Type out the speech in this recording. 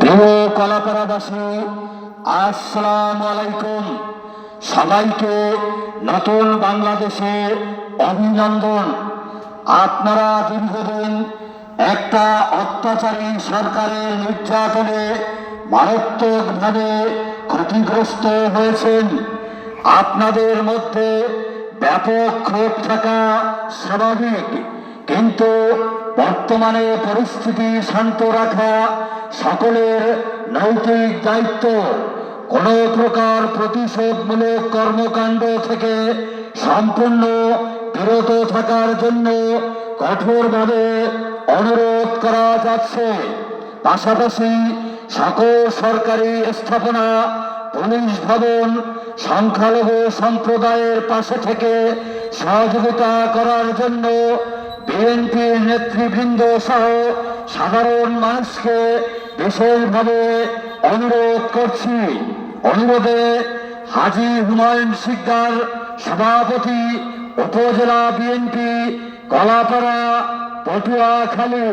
প্রিয় কলাপাড়াবাসী, আসসালাম আলাইকুম। সবাইকে নতুন বাংলাদেশে অভিনন্দন। আপনারা দীর্ঘদিন একটা অত্যাচারী সরকারের নির্যাতনে মারাত্মকভাবে ক্ষতিগ্রস্ত হয়েছেন। আপনাদের মধ্যে ব্যাপক ক্ষোভ থাকা স্বাভাবিক, কিন্তু বর্তমানে পরিস্থিতি শান্ত রাখা সকলের নৈতিক দায়িত্ব। কোনো প্রকার প্রতিশোধমূলক কর্মকাণ্ড থেকে সম্পূর্ণ বিরত থাকার জন্য কঠোরভাবে অনুরোধ করা যাচ্ছে। পাশাপাশি সকল সরকারি স্থাপনা, পুলিশ ভবন, সংখ্যালঘু সম্প্রদায়ের পাশে থেকে সহযোগিতা করার জন্য বিএনপির নেতৃবৃন্দ সহ সাধারণ মানুষকে বিশেষভাবে অনুরোধ করছি। অনুরোধে হাজি হুমায়ুন সিকদার সভাপতি উপজেলা বিএনপি কলাপাড়া পটুয়াখালী।